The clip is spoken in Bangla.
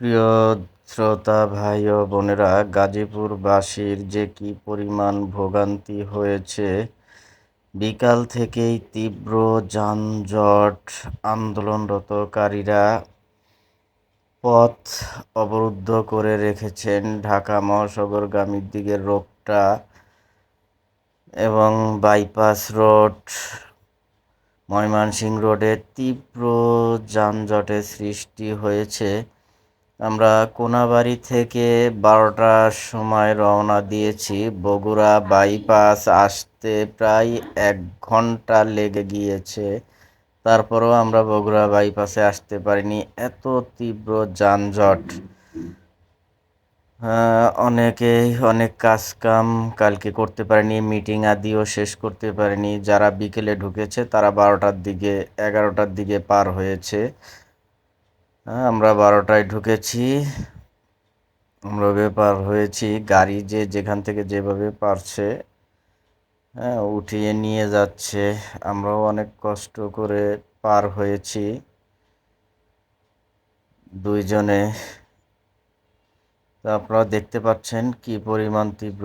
প্রিয় শ্রোতা, ভাই ও বোনেরা, গাজীপুরবাসীর যে কি পরিমাণ ভোগান্তি হয়েছে, বিকাল থেকেই তীব্র যানজট আন্দোলনরতকারীরা পথ অবরুদ্ধ করে রেখেছেন ঢাকা মহানগরগামীর দিকে রোডটা এবং বাইপাস রোড, ময়মনসিংহ রোডে তীব্র যানজটের সৃষ্টি হয়েছে। আমরা কোনাবাড়ি থেকে বারোটার সময় রওনা দিয়েছি। বগুড়া বাইপাস আসতে প্রায় এক ঘণ্টা লেগে গিয়েছে। তারপরেও আমরা বগুড়া বাইপাসে আসতে পারিনি। এত তীব্র যানজট। অনেকেই অনেক কাজ কাম কালকে করতে পারেনি মিটিং আদিও শেষ করতে পারেনি। যারা বিকেলে ঢুকেছে তারা বারোটার দিকে এগারোটার দিকে পার হয়েছে। হ্যাঁ, আমরা বারোটায় ঢুকেছি। আমরা পার হয়েছি। গাড়ি যে যেখান থেকে যেভাবে পারছে হ্যাঁ উঠিয়ে নিয়ে যাচ্ছে। আমরাও অনেক কষ্ট করে পার হয়েছি। দুইজনে। আপনারা দেখতে পাচ্ছেন কি পরিমাণ তীব্র